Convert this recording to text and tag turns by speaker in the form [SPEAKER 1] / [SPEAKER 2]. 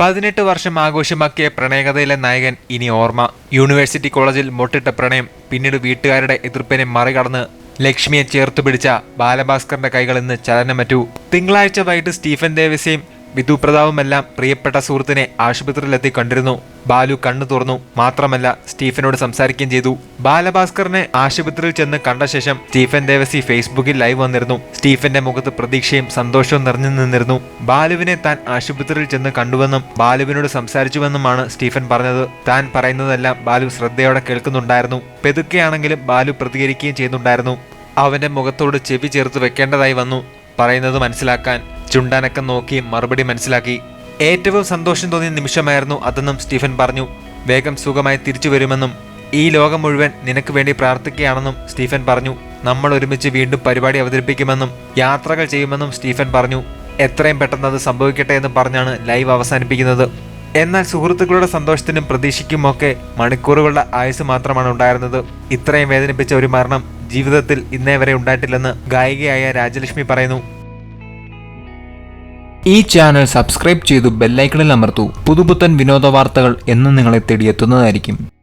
[SPEAKER 1] പതിനെട്ട് വർഷം ആഘോഷമാക്കിയ പ്രണയകഥയിലെ നായകൻ ഇനി ഓർമ്മ. യൂണിവേഴ്സിറ്റി കോളേജിൽ മുട്ടിട്ട പ്രണയം പിന്നീട് വീട്ടുകാരുടെ എതിർപ്പിനെ മറികടന്ന് ലക്ഷ്മിയെ ചേർത്തുപിടിച്ച ബാലഭാസ്കറിന്റെ കൈകൾ ഇന്ന് ചലനമറ്റു. തിങ്കളാഴ്ച വൈകിട്ട് സ്റ്റീഫൻ ദേവസ്യയും വിധു പ്രതാപുമെല്ലാം പ്രിയപ്പെട്ട സുഹൃത്തിനെ ആശുപത്രിയിലെത്തി കണ്ടിരുന്നു. ബാലു കണ്ണു തുറന്നു. മാത്രമല്ല സ്റ്റീഫനോട് സംസാരിക്കുകയും ചെയ്തു. ബാലഭാസ്കറിനെ ആശുപത്രിയിൽ ചെന്ന് കണ്ട ശേഷം സ്റ്റീഫൻ ദേവസി ഫേസ്ബുക്കിൽ ലൈവ് വന്നിരുന്നു. സ്റ്റീഫന്റെ മുഖത്ത് പ്രതീക്ഷയും സന്തോഷവും നിറഞ്ഞു നിന്നിരുന്നു. ബാലുവിനെ താൻ ആശുപത്രിയിൽ ചെന്ന് കണ്ടുവെന്നും ബാലുവിനോട് സംസാരിച്ചുവെന്നുമാണ് സ്റ്റീഫൻ പറഞ്ഞത്. താൻ പറയുന്നതെല്ലാം ബാലു ശ്രദ്ധയോടെ കേൾക്കുന്നുണ്ടായിരുന്നു. പെതുക്കെയാണെങ്കിലും ബാലു പ്രതികരിക്കുകയും ചെയ്യുന്നുണ്ടായിരുന്നു. അവന്റെ മുഖത്തോട് ചെവി ചേർത്ത് വെക്കേണ്ടതായി വന്നു. പറയുന്നത് മനസ്സിലാക്കാൻ ചുണ്ടാനക്കം നോക്കി മറുപടി മനസ്സിലാക്കി. ഏറ്റവും സന്തോഷം തോന്നിയ നിമിഷമായിരുന്നു അതെന്നും സ്റ്റീഫൻ പറഞ്ഞു. വേഗം സുഖമായി തിരിച്ചു വരുമെന്നും ഈ ലോകം മുഴുവൻ നിനക്ക് വേണ്ടി പ്രാർത്ഥിക്കുകയാണെന്നും സ്റ്റീഫൻ പറഞ്ഞു. നമ്മൾ ഒരുമിച്ച് വീണ്ടും പരിപാടി അവതരിപ്പിക്കുമെന്നും യാത്രകൾ ചെയ്യുമെന്നും സ്റ്റീഫൻ പറഞ്ഞു. എത്രയും പെട്ടെന്ന് അത് സംഭവിക്കട്ടെ എന്ന് പറഞ്ഞാണ് ലൈവ് അവസാനിപ്പിക്കുന്നത്. എന്നാൽ സുഹൃത്തുക്കളുടെ സന്തോഷത്തിനും പ്രതീക്ഷയ്ക്കുമൊക്കെ മണിക്കൂറുകളുടെ ആയുസ് മാത്രമാണ് ഉണ്ടായിരുന്നത്. ഇത്രയും വേദനിപ്പിച്ച ഒരു മരണം ജീവിതത്തിൽ ഇന്നേ വരെ ഉണ്ടായിട്ടില്ലെന്ന് ഗായികയായ രാജലക്ഷ്മി പറയുന്നു.
[SPEAKER 2] ഈ ചാനൽ സബ്സ്ക്രൈബ് ചെയ്തു ബെല്ലൈക്കണിൽ അമർത്തു. പുതുപുത്തൻ വിനോദ വാർത്തകൾ എന്നും നിങ്ങളെ തേടിയെത്തുന്നതായിരിക്കും.